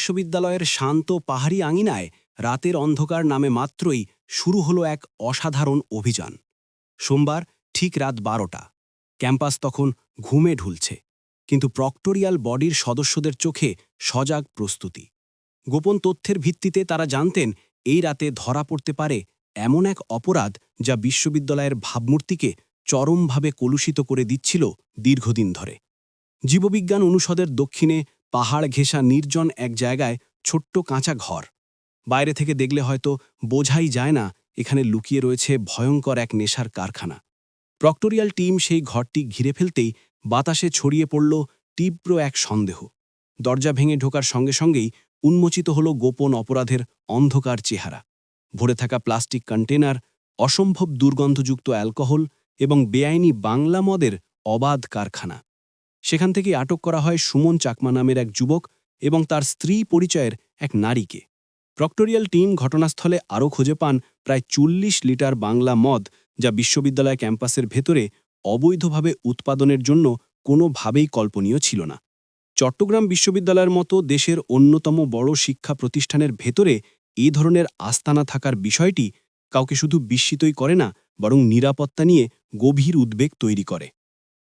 বিশ্ববিদ্যালয়ের শান্ত পাহাড়ি আঙিনায় রাতের অন্ধকার নামে মাত্রই শুরু হলো এক অসাধারণ অভিযান। সোমবার ঠিক রাত বারোটা, ক্যাম্পাস তখন ঘুমে ঢুলছে, কিন্তু প্রক্টোরিয়াল বডির সদস্যদের চোখে সজাগ প্রস্তুতি। গোপন তথ্যের ভিত্তিতে তারা জানতেন, এই রাতে ধরা পড়তে পারে এমন এক অপরাধ যা বিশ্ববিদ্যালয়ের ভাবমূর্তিকে চরমভাবে কলুষিত করে দিচ্ছিল দীর্ঘদিন ধরে। জীববিজ্ঞান অনুষদের দক্ষিণে পাহাড় ঘেঁষা নির্জন এক জায়গায় ছোট্ট কাঁচা ঘর। বাইরে থেকে দেখলে হয়তো বোঝাই যায় না, এখানে লুকিয়ে রয়েছে ভয়ঙ্কর এক নেশার কারখানা। প্রক্টোরিয়াল টিম সেই ঘরটি ঘিরে ফেলতেই বাতাসে ছড়িয়ে পড়ল তীব্র এক সন্দেহ। দরজা ভেঙে ঢোকার সঙ্গে সঙ্গেই উন্মোচিত হল গোপন অপরাধের অন্ধকার চেহারা। ভরে থাকা প্লাস্টিক কন্টেনার অসম্ভব দুর্গন্ধযুক্ত অ্যালকোহল এবং বেআইনি বাংলা মদের অবাধ কারখানা। সেখান থেকে আটক করা হয় সুমন চাকমা নামের এক যুবক এবং তার স্ত্রী পরিচয়ের এক নারীকে। প্রক্টোরিয়াল টিম ঘটনাস্থলে আরও খুঁজে পান প্রায় চল্লিশ লিটার বাংলা মদ যা বিশ্ববিদ্যালয় ক্যাম্পাসের ভেতরে অবৈধভাবে উৎপাদনের জন্য কোনোভাবেই কল্পনীয় ছিল না। চট্টগ্রাম বিশ্ববিদ্যালয়ের মতো দেশের অন্যতম বড় শিক্ষা প্রতিষ্ঠানের ভেতরে এই ধরনের আস্তানা থাকার বিষয়টি কাউকে শুধু বিস্মিতই করে না, বরং নিরাপত্তা নিয়ে গভীর উদ্বেগ তৈরি করে।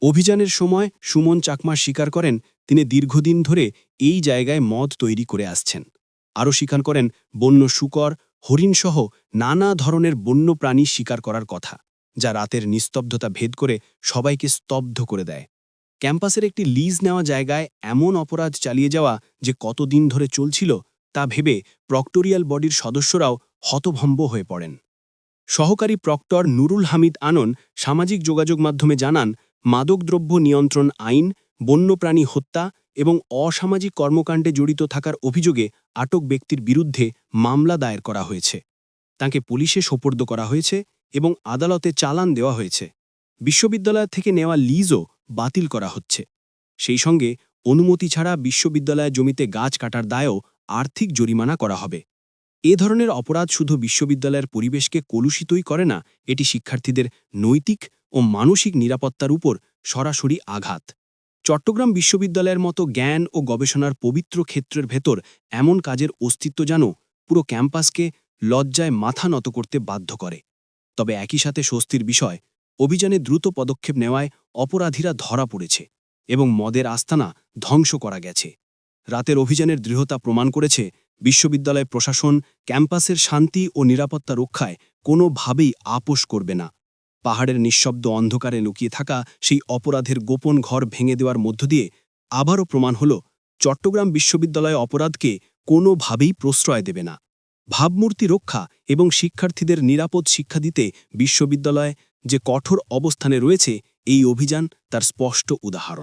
অভিযানের সময় সুমন চাকমা স্বীকার করেন, তিনি দীর্ঘদিন ধরে এই জায়গায় মদ তৈরি করে আসছেন। আরও স্বীকার করেন, বন্য শুকর হরিণসহ নানা ধরনের বন্য প্রাণী শিকার করার কথা, যা রাতের নিস্তব্ধতা ভেদ করে সবাইকে স্তব্ধ করে দেয়। ক্যাম্পাসের একটি লিজ নেওয়া জায়গায় এমন অপরাধ চালিয়ে যাওয়া যে কতদিন ধরে চলছিল, তা ভেবে প্রক্টোরিয়াল বডির সদস্যরাও হতভম্ব হয়ে পড়েন। সহকারী প্রক্টর নুরুল হামিদ আনন সামাজিক যোগাযোগ মাধ্যমে জানান মাদকদ্রব্য নিয়ন্ত্রণ আইন, বন্যপ্রাণী হত্যা এবং অসামাজিক কর্মকাণ্ডে জড়িত থাকার অভিযোগে আটক ব্যক্তির বিরুদ্ধে মামলা দায়ের করা হয়েছে। তাকে পুলিশে সোপর্দ করা হয়েছে এবং আদালতে চালান দেওয়া হয়েছে। বিশ্ববিদ্যালয় থেকে নেওয়া লিজও বাতিল করা হচ্ছে। সেই সঙ্গে অনুমতি ছাড়া বিশ্ববিদ্যালয় জমিতে গাছ কাটার দায়ও আর্থিক জরিমানা করা হবে। এ ধরনের অপরাধ শুধু বিশ্ববিদ্যালয়ের পরিবেশকে কলুষিতই করে না, এটি শিক্ষার্থীদের নৈতিক ও মানসিক নিরাপত্তার উপর সরাসরি আঘাত। চট্টগ্রাম বিশ্ববিদ্যালয়ের মতো জ্ঞান ও গবেষণার পবিত্র ক্ষেত্রের ভেতর এমন কাজের অস্তিত্ব যেন পুরো ক্যাম্পাসকে লজ্জায় মাথা নত করতে বাধ্য করে। তবে একই সাথে স্বস্তির বিষয়, অভিযানে দ্রুত পদক্ষেপ নেওয়ায় অপরাধীরা ধরা পড়েছে এবং মদের আস্তানা ধ্বংস করা গেছে। রাতের অভিযানের দৃঢ়তা প্রমাণ করেছে বিশ্ববিদ্যালয় প্রশাসন ক্যাম্পাসের শান্তি ও নিরাপত্তা রক্ষায় কোনোভাবেই আপোষ করবে না। পাহাড়ের নিঃশব্দ অন্ধকারে লুকিয়ে থাকা সেই অপরাধের গোপন ঘর ভেঙে দেওয়ার মধ্য দিয়ে আবারও প্রমাণ হল, চট্টগ্রাম বিশ্ববিদ্যালয় অপরাধকে কোনোভাবেই প্রশ্রয় দেবে না। ভাবমূর্তি রক্ষা এবং শিক্ষার্থীদের নিরাপদ শিক্ষা দিতে বিশ্ববিদ্যালয় যে কঠোর অবস্থানে রয়েছে, এই অভিযান তার স্পষ্ট উদাহরণ।